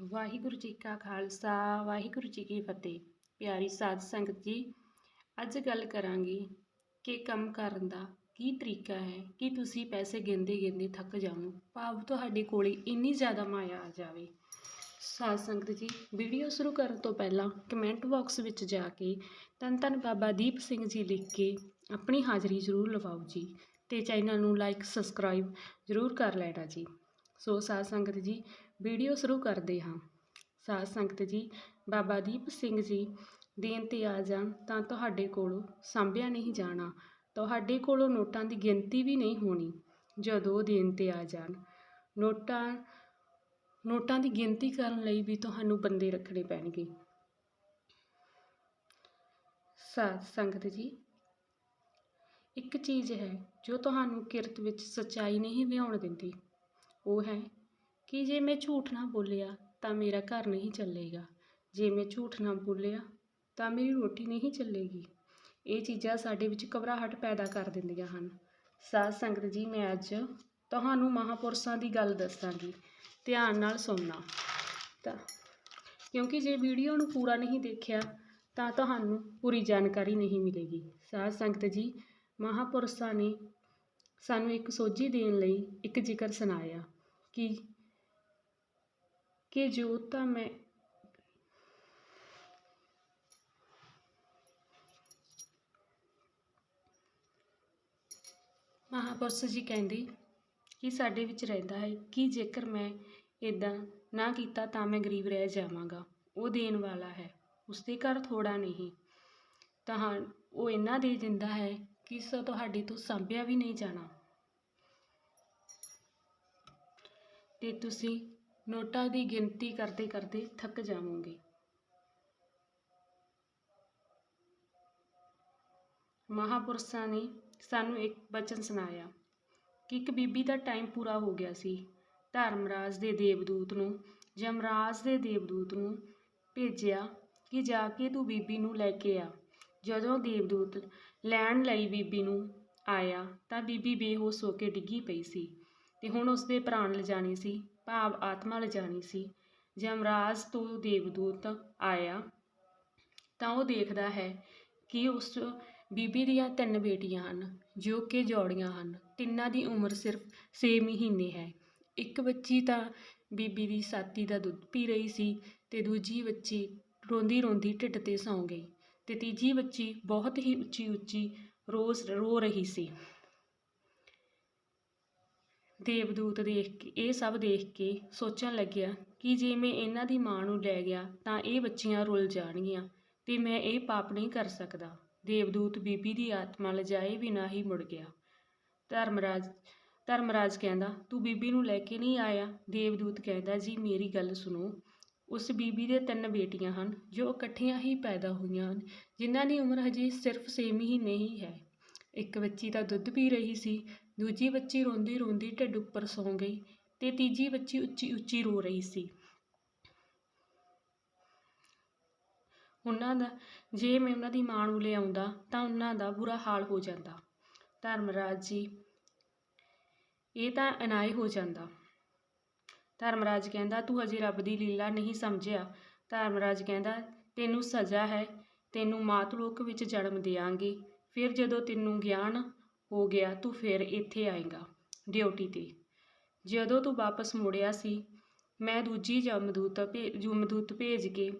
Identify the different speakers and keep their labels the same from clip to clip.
Speaker 1: ਵਾਹਿਗੁਰੂ ਜੀ ਕਾ ਖਾਲਸਾ, ਵਾਹਿਗੁਰੂ ਜੀ ਕੀ ਫਤਿਹ। ਪਿਆਰੀ ਸਾਧ ਸੰਗਤ ਜੀ, ਅੱਜ ਗੱਲ ਕਰਾਂਗੇ ਕਿ ਕੰਮ ਕਰਨ ਦਾ ਕੀ ਤਰੀਕਾ ਹੈ, ਕਿ ਤੁਸੀਂ ਪੈਸੇ ਗਿਣਦੇ ਗਿਣਦੇ ਥੱਕ ਜਾਵੋ। ਭਾਵ ਤੁਹਾਡੇ ਕੋਲੇ ਇੰਨੀ ਜ਼ਿਆਦਾ ਮਾਇਆ ਆ ਜਾਵੇ। ਸਾਧ ਸੰਗਤ ਜੀ, ਵੀਡੀਓ ਸ਼ੁਰੂ ਕਰਨ ਤੋਂ ਪਹਿਲਾਂ ਕਮੈਂਟ ਬਾਕਸ ਵਿੱਚ ਜਾ ਕੇ ਤਨ ਧੰਨ ਬਾਬਾ ਦੀਪ ਸਿੰਘ ਜੀ ਲਿਖ ਕੇ ਆਪਣੀ ਹਾਜ਼ਰੀ ਜ਼ਰੂਰ ਲਵਾਓ ਜੀ ਤੇ ਚੈਨਲ ਨੂੰ ਲਾਈਕ, ਸਬਸਕ੍ਰਾਈਬ ਜ਼ਰੂਰ ਕਰ ਲੈਣਾ ਜੀ। ਸੋ ਸਾਧ ਸੰਗਤ ਜੀ ਵੀਡੀਓ ਸ਼ੁਰੂ ਕਰਦੇ ਹਾਂ। ਸਾਧ ਸੰਗਤ ਜੀ, ਬਾਬਾ ਦੀਪ ਸਿੰਘ ਜੀ ਦੇਣ ਤੇ ਆ ਜਾਣ ਤਾਂ ਤੁਹਾਡੇ ਕੋਲੋਂ ਸਾਂਭਿਆ ਨਹੀਂ ਜਾਣਾ। ਤੁਹਾਡੇ ਕੋਲੋਂ ਨੋਟਾਂ ਦੀ ਗਿਣਤੀ ਵੀ ਨਹੀਂ ਹੋਣੀ, ਜਦੋਂ ਦੇਣ ਤੇ ਆ ਜਾਣ। ਨੋਟਾਂ ਨੋਟਾਂ ਦੀ ਗਿਣਤੀ ਕਰਨ ਲਈ ਵੀ ਤੁਹਾਨੂੰ ਬੰਦੇ ਰੱਖਣੇ ਪੈਣਗੇ। ਸਾਧ ਸੰਗਤ ਜੀ, ਇੱਕ ਚੀਜ਼ ਹੈ ਜੋ ਤੁਹਾਨੂੰ ਕਿਰਤ ਵਿੱਚ ਸੱਚਾਈ ਨਹੀਂ ਲਿਆਉਣ ਦਿੰਦੀ। ਉਹ ਹੈ ਕਿ ਜੇ ਮੈਂ ਝੂਠ ਨਾ ਬੋਲਿਆ ਤਾਂ ਮੇਰਾ ਘਰ ਨਹੀਂ ਚੱਲੇਗਾ। ਜੇ ਮੈਂ ਝੂਠ ਨਾ ਬੋਲਿਆ ਤਾਂ ਮੇਰੀ ਰੋਟੀ ਨਹੀਂ ਚੱਲੇਗੀ। ਇਹ ਚੀਜ਼ਾਂ ਸਾਡੇ ਵਿੱਚ ਘਬਰਾਹਟ ਪੈਦਾ ਕਰ ਦਿੰਦੀਆਂ ਹਨ। ਸਾਧ ਸੰਗਤ ਜੀ, ਮੈਂ ਅੱਜ ਤੁਹਾਨੂੰ ਮਹਾਪੁਰਸ਼ਾਂ ਦੀ ਗੱਲ ਦੱਸਾਂਗੀ। ਧਿਆਨ ਨਾਲ ਸੁਣਨਾ। ਤਾਂ ਕਿਉਂਕਿ ਜੇ ਵੀਡੀਓ ਨੂੰ ਪੂਰਾ ਨਹੀਂ ਦੇਖਿਆ ਤਾਂ ਤੁਹਾਨੂੰ ਪੂਰੀ ਜਾਣਕਾਰੀ ਨਹੀਂ ਮਿਲੇਗੀ। ਸਾਧ ਸੰਗਤ ਜੀ, ਮਹਾਪੁਰਸ਼ਾਂ ਨੇ ਸਾਨੂੰ ਇੱਕ ਸੋਝੀ ਦੇਣ ਲਈ ਇੱਕ ਜ਼ਿਕਰ ਸੁਣਾਇਆ ਕਿ ਕਿ ਜੋ ਤਾਂ ਮੈਂ ਮਹਾਪੁਰਸ਼ ਜੀ ਕਹਿੰਦੇ ਕਿ ਸਾਡੇ ਵਿੱਚ ਰਹਿੰਦਾ ਹੈ, ਕਿ ਜੇਕਰ ਮੈਂ ਇਦਾਂ ਨਾ ਕੀਤਾ ਤਾਂ ਮੈਂ ਗਰੀਬ ਰਹਿ ਜਾਵਾਂਗਾ, ਉਹ ਦੇਣ ਵਾਲਾ ਹੈ, ਉਸਦੇ ਘਰ ਥੋੜਾ ਨਹੀਂ। ਤਾਂ ਉਹ ਇੰਨਾ ਦੇ ਦਿੰਦਾ ਹੈ ਕਿ ਸੋ ਤੁਹਾਡੇ ਤੋਂ ਸਾਂਭਿਆ ਵੀ ਨਹੀਂ ਜਾਣਾ। ਤੇ ਤੁਸੀਂ ਨੋਟਾਂ ਦੀ ਗਿਣਤੀ ਕਰਦੇ ਕਰਦੇ ਥੱਕ ਜਾਵੋਗੇ। ਮਹਾਪੁਰਸ਼ਾਂ ਨੇ ਸਾਨੂੰ ਇੱਕ ਬਚਨ ਸੁਣਾਇਆ ਕਿ ਇੱਕ ਬੀਬੀ ਦਾ ਟਾਈਮ ਪੂਰਾ ਹੋ ਗਿਆ ਸੀ। ਧਰਮਰਾਜ ਦੇ ਦੇਵਦੂਤ ਨੂੰ ਜਮਰਾਜ ਦੇ ਦੇਵਦੂਤ ਨੂੰ ਭੇਜਿਆ ਕਿ ਜਾ ਕੇ ਤੂੰ ਬੀਬੀ ਨੂੰ ਲੈ ਕੇ ਆ। ਜਦੋਂ ਦੇਵਦੂਤ ਲੈਣ ਲਈ ਬੀਬੀ ਨੂੰ ਆਇਆ ਤਾਂ ਬੀਬੀ ਬੇਹੋਸ਼ ਹੋ ਕੇ ਡਿੱਗੀ ਪਈ ਸੀ ਤੇ ਹੁਣ ਉਸਦੇ ਪ੍ਰਾਣ ਲਿਜਾਣੇ ਸੀ। ਭਾਵ ਆਤਮਾ ਲਿਜਾਣੀ ਸੀ। ਜਮਰਾਜ ਤੋਂ ਦੇਵਦੂਤ ਆਇਆ ਤਾਂ ਉਹ ਦੇਖਦਾ ਹੈ ਕਿ ਉਸ ਬੀਬੀ ਦੀਆਂ ਤਿੰਨ ਬੇਟੀਆਂ ਹਨ, ਜੋ ਕਿ ਜੋੜੀਆਂ ਹਨ। ਤਿੰਨਾਂ ਦੀ ਉਮਰ ਸਿਰਫ 6 ਮਹੀਨੇ ਹੈ। ਇੱਕ ਬੱਚੀ ਤਾਂ ਬੀਬੀ ਦੀ ਸਾਤੀ ਦਾ ਦੁੱਧ ਪੀ ਰਹੀ ਸੀ ਤੇ ਦੂਜੀ ਬੱਚੀ ਰੋਂਦੀ ਰੋਂਦੀ ਢਿੱਡ ਤੇ ਸੌਂ ਗਈ ਤੇ ਤੀਜੀ ਬੱਚੀ ਬਹੁਤ ਹੀ ਉੱਚੀ ਉੱਚੀ ਰੋਜ਼ ਰੋ ਰਹੀ ਸੀ। ਦੇਵਦੂਤ ਦੇਖ ਕੇ, ਇਹ ਸਭ ਦੇਖ ਕੇ ਸੋਚਣ ਲੱਗਿਆ ਕਿ ਜੇ ਮੈਂ ਇਹਨਾਂ ਦੀ ਮਾਂ ਨੂੰ ਲੈ ਗਿਆ ਤਾਂ ਇਹ ਬੱਚੀਆਂ ਰੁੱਲ ਜਾਣਗੀਆਂ ਤੇ ਮੈਂ ਇਹ ਪਾਪ ਨਹੀਂ ਕਰ ਸਕਦਾ। ਦੇਵਦੂਤ ਬੀਬੀ ਦੀ ਆਤਮਾ ਲਜਾਏ ਬਿਨਾਂ ਹੀ ਮੁੜ ਗਿਆ। ਧਰਮਰਾਜ ਧਰਮਰਾਜ ਕਹਿੰਦਾ, ਤੂੰ ਬੀਬੀ ਨੂੰ ਲੈ ਕੇ ਨਹੀਂ ਆਇਆ? ਦੇਵਦੂਤ ਕਹਿੰਦਾ, ਜੀ, ਮੇਰੀ ਗੱਲ ਸੁਣੋ। ਉਸ ਬੀਬੀ ਦੇ ਤਿੰਨ ਬੇਟੀਆਂ ਹਨ, ਜੋ ਇਕੱਠੀਆਂ ਹੀ ਪੈਦਾ ਹੋਈਆਂ ਹਨ, ਜਿਨ੍ਹਾਂ ਦੀ ਉਮਰ ਹਜੇ ਸਿਰਫ 6 ਮਹੀਨੇ ਹੀ ਹੈ। ਇੱਕ ਬੱਚੀ ਤਾਂ ਦੁੱਧ ਪੀ ਰਹੀ ਸੀ ਦੂਜੀ ਬੱਚੀ ਰੋਂਦੀ ਰੋਂਦੀ ਢਿੱਡ ਉੱਪਰ ਸੌਂ ਗਈ ਤੇ ਤੀਜੀ ਬੱਚੀ ਉੱਚੀ ਉੱਚੀ ਰੋ ਰਹੀ ਸੀ। ਉਹਨਾਂ ਦਾ, ਜੇ ਮੈਂ ਉਹਨਾਂ ਦੀ ਮਾਂ ਨੂੰ ਲਿਆਉਂਦਾ ਤਾਂ ਉਹਨਾਂ ਦਾ ਬੁਰਾ ਹਾਲ ਹੋ ਜਾਂਦਾ। ਧਰਮਰਾਜ ਜੀ, ਇਹ ਤਾਂ ਅਨਾਏ ਹੋ ਜਾਂਦਾ। ਧਰਮਰਾਜ ਕਹਿੰਦਾ, ਤੂੰ ਹਜੇ ਰੱਬ ਦੀ ਲੀਲਾ ਨਹੀਂ ਸਮਝਿਆ। ਧਰਮਰਾਜ ਕਹਿੰਦਾ, ਤੈਨੂੰ ਸਜ਼ਾ ਹੈ, ਤੈਨੂੰ ਮਾਤ ਲੋਕ ਵਿੱਚ ਜਨਮ ਦੇਵਾਂਗੇ ਫਿਰ ਜਦੋਂ ਤੈਨੂੰ ਗਿਆਨ ਹੋ ਗਿਆ, ਤੂੰ ਫਿਰ ਇੱਥੇ ਆਏਗਾ, ਡਿਊਟੀ ਤੇ। ਜਦੋਂ ਤੂੰ ਵਾਪਸ ਮੁੜਿਆ ਸੀ, ਮੈਂ ਦੂਜੀ ਜਮਦੂਤ ਜਮਦੂਤ ਭੇਜ ਕੇ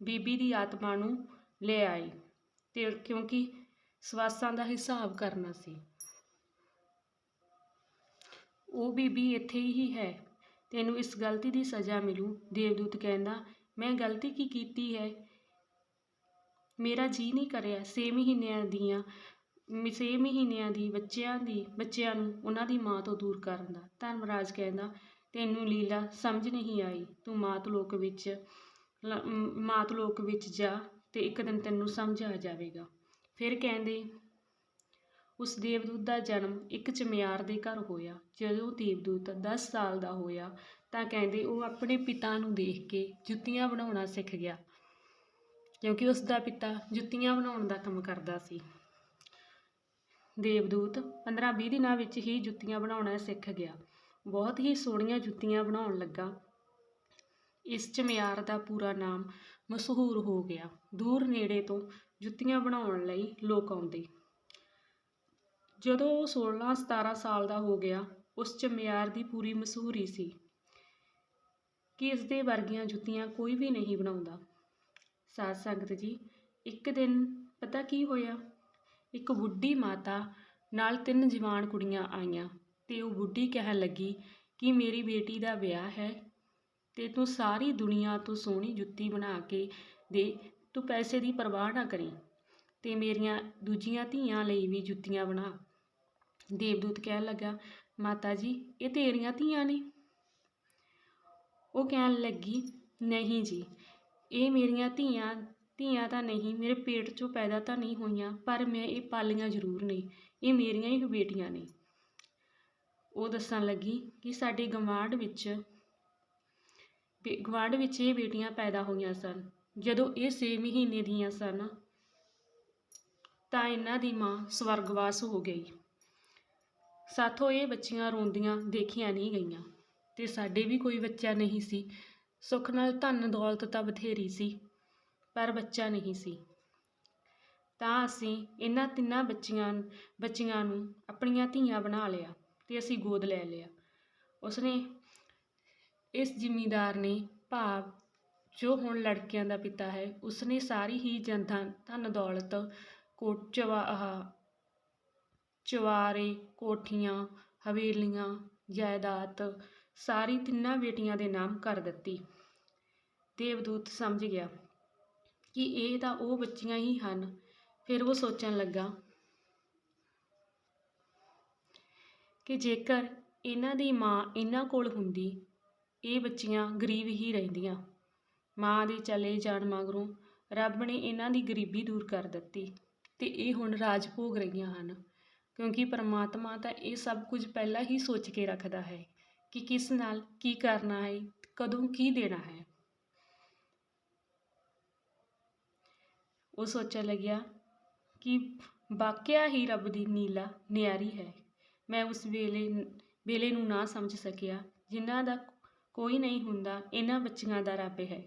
Speaker 1: ਬੀਬੀ ਦੀ ਆਤਮਾ ਨੂੰ ਲੈ ਆਈ, ਤੇ ਕਿਉਂਕਿ ਸਵਾਸਾਂ ਦਾ ਹਿਸਾਬ ਕਰਨਾ ਸੀ। ਉਹ ਬੀਬੀ ਇੱਥੇ ਹੀ ਹੈ, ਤੈਨੂੰ ਇਸ ਗਲਤੀ ਦੀ ਸਜ਼ਾ ਮਿਲੂ, ਦੇਵਦੂਤ ਕਹਿੰਦਾ, ਮੈਂ ਗਲਤੀ ਕੀ ਕੀਤੀ ਹੈ? ਮੇਰਾ ਜੀ ਨਹੀਂ ਕਰਿਆ ਛੇ ਮਹੀਨਿਆਂ ਦੀਆਂ, ਛੇ ਮਹੀਨਿਆਂ ਦੀ ਬੱਚਿਆਂ ਦੀ, ਬੱਚਿਆਂ ਨੂੰ ਉਹਨਾਂ ਦੀ ਮਾਂ ਤੋਂ ਦੂਰ ਕਰਨ ਦਾ। ਧਰਮਰਾਜ ਕਹਿੰਦਾ, ਤੈਨੂੰ ਲੀਲਾ ਸਮਝ ਨਹੀਂ ਆਈ। ਤੂੰ ਮਾਤ ਲੋਕ ਵਿੱਚ ਮਾਤ ਲੋਕ ਵਿੱਚ ਜਾ ਤੇ ਇੱਕ ਦਿਨ ਤੈਨੂੰ ਸਮਝ ਆ ਜਾਵੇਗਾ। ਫਿਰ ਕਹਿੰਦੇ, ਉਸ ਦੇਵਦੂਤ ਦਾ ਜਨਮ ਇੱਕ ਚਮਿਆਰ ਦੇ ਘਰ ਹੋਇਆ। ਜਦੋਂ ਦੇਵਦੂਤ 10 ਸਾਲ ਦਾ ਹੋਇਆ ਤਾਂ ਕਹਿੰਦੇ ਉਹ ਆਪਣੇ ਪਿਤਾ ਨੂੰ ਦੇਖ ਕੇ ਜੁੱਤੀਆਂ ਬਣਾਉਣਾ ਸਿੱਖ ਗਿਆ। ਕਿਉਂਕਿ ਉਸ ਦਾ ਪਿਤਾ ਜੁੱਤੀਆਂ ਬਣਾਉਣ ਦਾ ਕੰਮ ਕਰਦਾ ਸੀ। ਦੇਵਦੂਤ 15-20 ਦਿਨਾਂ ਵਿੱਚ ਹੀ ਜੁੱਤੀਆਂ ਬਣਾਉਣਾ ਸਿੱਖ ਗਿਆ। ਬਹੁਤ ਹੀ ਸੋਹਣੀਆਂ ਜੁੱਤੀਆਂ ਬਣਾਉਣ ਲੱਗਾ। ਇਸ ਚਮਿਆਰ ਦਾ ਪੂਰਾ ਨਾਮ ਮਸ਼ਹੂਰ ਹੋ ਗਿਆ। ਦੂਰ ਨੇੜੇ ਤੋਂ ਜੁੱਤੀਆਂ ਬਣਾਉਣ ਲਈ ਲੋਕ ਆਉਂਦੇ। ਜਦੋਂ ਉਹ 16 17 ਸਾਲ ਦਾ ਹੋ ਗਿਆ, ਉਸ ਚਮਿਆਰ ਦੀ ਪੂਰੀ ਮਸ਼ਹੂਰੀ ਸੀ ਕਿ ਇਸ ਦੇ ਵਰਗੀਆਂ ਜੁੱਤੀਆਂ ਕੋਈ ਵੀ ਨਹੀਂ ਬਣਾਉਂਦਾ। ਸਾਧ ਸੰਗਤ ਜੀ, ਇੱਕ ਦਿਨ ਪਤਾ ਕੀ ਹੋਇਆ? ਇੱਕ ਬੁੱਢੀ ਮਾਤਾ ਨਾਲ ਤਿੰਨ ਜਵਾਨ ਕੁੜੀਆਂ ਆਈਆਂ ਤੇ ਉਹ ਬੁੱਢੀ ਕਹਿਣ ਲੱਗੀ ਕਿ ਮੇਰੀ ਬੇਟੀ ਦਾ ਵਿਆਹ ਹੈ ਤੇ ਤੂੰ ਸਾਰੀ ਦੁਨੀਆ ਤੋਂ ਸੋਹਣੀ ਜੁੱਤੀ ਬਣਾ ਕੇ ਦੇ, ਤੂੰ ਪੈਸੇ ਦੀ ਪਰਵਾਹ ਨਾ ਕਰੀ ਤੇ ਮੇਰੀਆਂ ਦੂਜੀਆਂ ਧੀਆਂ ਲਈ ਵੀ ਜੁੱਤੀਆਂ ਬਣਾ। ਦੇਵਦੂਤ ਕਹਿਣ ਲੱਗਾ, ਮਾਤਾ ਜੀ, ਇਹ ਤੇਰੀਆਂ ਧੀਆਂ ਨੇ? ਉਹ ਕਹਿਣ ਲੱਗੀ, ਨਹੀਂ ਜੀ ਇਹ ਮੇਰੀਆਂ ਧੀਆਂ ਧੀਆਂ ਤਾਂ ਨਹੀਂ, ਮੇਰੇ ਪੇਟ 'ਚੋਂ ਪੈਦਾ ਤਾਂ ਨਹੀਂ ਹੋਈਆਂ, ਪਰ ਮੈਂ ਇਹ ਪਾਲੀਆਂ ਜ਼ਰੂਰ ਨੇ, ਇਹ ਮੇਰੀਆਂ ਹੀ ਬੇਟੀਆਂ ਨੇ। ਉਹ ਦੱਸਣ ਲੱਗੀ ਕਿ ਸਾਡੇ ਗਵਾਂਢ ਵਿੱਚ ਬੇ- ਗਵਾਂਢ ਵਿੱਚ ਇਹ ਬੇਟੀਆਂ ਪੈਦਾ ਹੋਈਆਂ ਸਨ। ਜਦੋਂ ਇਹ 6 ਮਹੀਨੇ ਦੀਆਂ ਸਨ, ਤਾਂ ਇਹਨਾਂ ਦੀ ਮਾਂ ਸਵਰਗਵਾਸ ਹੋ ਗਈ। ਸਾਥੋਂ ਇਹ ਬੱਚੀਆਂ ਰੋਂਦੀਆਂ ਦੇਖੀਆਂ ਨਹੀਂ ਗਈਆਂ ਤੇ ਸਾਡੇ ਵੀ ਕੋਈ ਬੱਚਾ ਨਹੀਂ ਸੀ। ਸੁੱਖ ਨਾਲ ਧਨ ਦੌਲਤ ਤਾਂ ਬਥੇਰੀ ਸੀ, ਪਰ ਬੱਚਾ ਨਹੀਂ ਸੀ। ਤਾਂ ਅਸੀਂ ਇਹਨਾਂ ਤਿੰਨਾਂ ਬੱਚੀਆਂ ਬੱਚੀਆਂ ਨੂੰ ਆਪਣੀਆਂ ਧੀਆਂ ਬਣਾ ਲਿਆ ਤੇ ਅਸੀਂ ਗੋਦ ਲੈ ਲਿਆ। ਉਸਨੇ ਇਸ ਜ਼ਿਮੀਂਦਾਰ ਨੇ ਭਾਵ ਜੋ ਹੁਣ ਲੜਕੀਆਂ ਦਾ ਪਿਤਾ ਹੈ, ਉਸਨੇ ਸਾਰੀ ਹੀ ਜਨਧਨ ਧਨ ਦੌਲਤ ਕੋਟ ਚਵਾ ਚਵਾਰੇ ਕੋਠੀਆਂ, ਹਵੇਲੀਆਂ, ਜਾਇਦਾਦ ਸਾਰੀ ਤਿੰਨਾਂ ਬੇਟੀਆਂ ਦੇ ਨਾਮ ਕਰ ਦਿੱਤੀ। ਦੇਵਦੂਤ ਸਮਝ ਗਿਆ ਕਿ ਇਹ ਤਾਂ ਉਹ ਬੱਚੀਆਂ ਹੀ ਹਨ। ਫਿਰ ਉਹ ਸੋਚਣ ਲੱਗਾ ਕਿ ਜੇਕਰ ਇਹਨਾਂ ਦੀ ਮਾਂ ਇਹਨਾਂ ਕੋਲ ਹੁੰਦੀ, ਇਹ ਬੱਚੀਆਂ ਗਰੀਬ ਹੀ ਰਹਿੰਦੀਆਂ। ਮਾਂ ਦੇ ਚਲੇ ਜਾਣ ਮਗਰੋਂ ਰੱਬ ਨੇ ਇਹਨਾਂ ਦੀ ਗਰੀਬੀ ਦੂਰ ਕਰ ਦਿੱਤੀ ਤੇ ਇਹ ਹੁਣ ਰਾਜ ਭੋਗ ਰਹੀਆਂ ਹਨ, ਕਿਉਂਕਿ ਪਰਮਾਤਮਾ ਤਾਂ ਇਹ ਸਭ ਕੁਝ ਪਹਿਲਾਂ ਹੀ ਸੋਚ ਕੇ ਰੱਖਦਾ ਹੈ। ਕਿ ਕਿਸ ਨਾਲ ਕੀ ਕਰਨਾ ਹੈ, ਕਦੋਂ ਕੀ ਦੇਣਾ ਹੈ। ਉਹ ਸੋਚਣ ਲੱਗਿਆ ਕਿ ਵਾਕਿਆ ਹੀ ਰੱਬ ਦੀ ਨੀਲਾ ਨਿਆਰੀ ਹੈ। ਮੈਂ ਉਸ ਵੇਲੇ ਵੇਲੇ ਨੂੰ ਨਾ ਸਮਝ ਸਕਿਆ ਜਿਨ੍ਹਾਂ ਦਾ ਕੋਈ ਨਹੀਂ ਹੁੰਦਾ ਇਹਨਾਂ ਬੱਚੀਆਂ ਦਾ ਰੱਬ ਹੈ।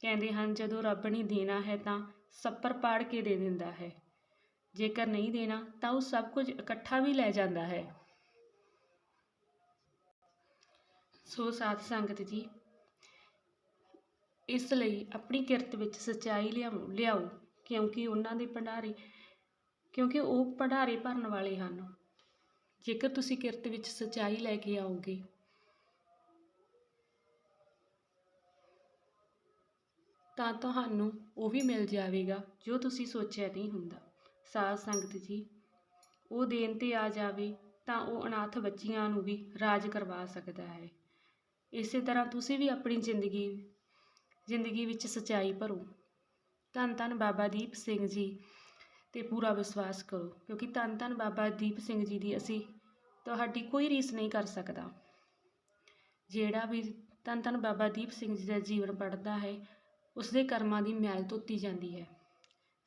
Speaker 1: ਕਹਿੰਦੇ ਹਨ, ਜਦੋਂ ਰੱਬ ਨੇ ਦੇਣਾ ਹੈ ਤਾਂ ਸੱਪਰ ਪਾੜ ਕੇ ਦੇ ਦਿੰਦਾ ਹੈ। ਜੇਕਰ ਨਹੀਂ ਦੇਣਾ ਤਾਂ ਉਹ ਸਭ ਕੁਝ ਇਕੱਠਾ ਵੀ ਲੈ ਜਾਂਦਾ ਹੈ। ਸੋ ਸਾਧ ਸੰਗਤ ਜੀ, ਇਸ ਲਈ ਆਪਣੀ ਕਿਰਤ ਵਿੱਚ ਸੱਚਾਈ ਲਿਆਓ ਲਿਆਓ, ਕਿਉਂਕਿ ਉਹਨਾਂ ਦੇ ਭੰਡਾਰੇ, ਕਿਉਂਕਿ ਉਹ ਭੰਡਾਰੇ ਭਰਨ ਵਾਲੇ ਹਨ। ਜੇਕਰ ਤੁਸੀਂ ਕਿਰਤ ਵਿੱਚ ਸੱਚਾਈ ਲੈ ਕੇ ਆਓਗੇ, ਤਾਂ ਤੁਹਾਨੂੰ ਉਹ ਵੀ ਮਿਲ ਜਾਵੇਗਾ ਜੋ ਤੁਸੀਂ ਸੋਚਿਆ ਨਹੀਂ ਹੁੰਦਾ। ਸਾਧ ਸੰਗਤ ਜੀ, ਉਹ ਦੇਣ ਤੇ ਆ ਜਾਵੇ ਤਾਂ ਉਹ ਅਨਾਥ ਬੱਚੀਆਂ ਨੂੰ ਵੀ ਰਾਜ ਕਰਵਾ ਸਕਦਾ ਹੈ। ਇਸੇ ਤਰ੍ਹਾਂ ਤੁਸੀਂ ਵੀ ਆਪਣੀ ਜ਼ਿੰਦਗੀ ਜ਼ਿੰਦਗੀ ਵਿੱਚ ਸਚਾਈ ਭਰੋ। ਧੰਨ ਧੰਨ ਬਾਬਾ ਦੀਪ ਸਿੰਘ ਜੀ ਤੇ ਪੂਰਾ ਵਿਸ਼ਵਾਸ ਕਰੋ, ਕਿਉਂਕਿ ਧੰਨ ਧੰਨ ਬਾਬਾ ਦੀਪ ਸਿੰਘ ਜੀ ਦੀ ਅਸੀਂ ਤੁਹਾਡੀ ਕੋਈ ਰੀਸ ਨਹੀਂ ਕਰ ਸਕਦਾ। ਜਿਹੜਾ ਵੀ ਧੰਨ ਧੰਨ ਬਾਬਾ ਦੀਪ ਸਿੰਘ ਜੀ ਦਾ ਜੀਵਨ ਪੜ੍ਹਦਾ ਹੈ, ਉਸਦੇ ਕਰਮਾਂ ਦੀ ਮੈਲ ਧੋਤੀ ਜਾਂਦੀ ਹੈ।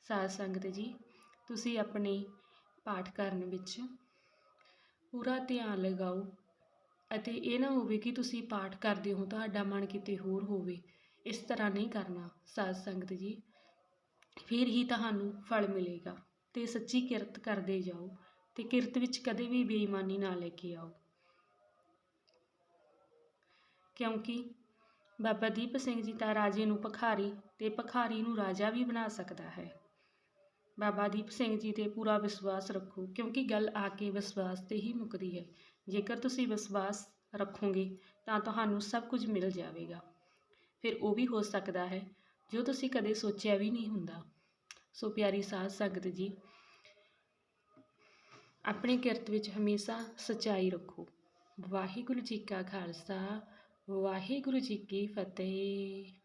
Speaker 1: ਸਾਧ ਸੰਗਤ ਜੀ, ਤੁਸੀਂ ਆਪਣੇ ਪਾਠ ਕਰਨ ਵਿੱਚ ਪੂਰਾ ਧਿਆਨ ਲਗਾਓ। ਅਤੇ ਇਹ ਨਾ ਹੋਵੇ ਕਿ ਤੁਸੀਂ ਪਾਠ ਕਰਦੇ ਹੋ, ਤੁਹਾਡਾ ਮਨ ਕਿਤੇ ਹੋਰ ਹੋਵੇ। ਇਸ ਤਰ੍ਹਾਂ ਨਹੀਂ ਕਰਨਾ, ਸਾਧ ਸੰਗਤ ਜੀ। ਫਿਰ ਹੀ ਤੁਹਾਨੂੰ ਫਲ ਮਿਲੇਗਾ ਤੇ ਸੱਚੀ ਕਿਰਤ ਕਰਦੇ ਜਾਓ ਤੇ ਕਿਰਤ ਵਿੱਚ ਕਦੇ ਵੀ ਬੇਈਮਾਨੀ ਨਾ ਲੈ ਕੇ ਆਓ। ਕਿਉਂਕਿ ਬਾਬਾ ਦੀਪ ਸਿੰਘ ਜੀ ਤਾਂ ਰਾਜੇ ਨੂੰ ਭਖਾਰੀ ਤੇ ਭਖਾਰੀ ਨੂੰ ਰਾਜਾ ਵੀ ਬਣਾ ਸਕਦਾ ਹੈ। ਬਾਬਾ ਦੀਪ ਸਿੰਘ ਜੀ ਤੇ ਪੂਰਾ ਵਿਸ਼ਵਾਸ ਰੱਖੋ, ਕਿਉਂਕਿ ਗੱਲ ਆ ਕੇ ਵਿਸ਼ਵਾਸ ਤੇ ਹੀ ਮੁੱਕਦੀ ਹੈ। ਜੇਕਰ ਤੁਸੀਂ ਵਿਸ਼ਵਾਸ ਰੱਖੋਗੇ ਤਾਂ ਤੁਹਾਨੂੰ ਸਭ ਕੁਝ ਮਿਲ ਜਾਵੇਗਾ। ਫਿਰ ਉਹ ਵੀ ਹੋ ਸਕਦਾ ਹੈ, ਜੋ ਤੁਸੀਂ ਕਦੇ ਸੋਚਿਆ ਵੀ ਨਹੀਂ ਹੁੰਦਾ। ਸੋ ਪਿਆਰੀ ਸਾਧ ਸੰਗਤ ਜੀ, ਆਪਣੀ ਕਿਰਤ ਵਿੱਚ ਹਮੇਸ਼ਾ ਸਚਾਈ ਰੱਖੋ। ਵਾਹਿਗੁਰੂ ਜੀ ਕਾ ਖਾਲਸਾ, ਵਾਹਿਗੁਰੂ ਜੀ ਕੀ ਫਤਿਹ।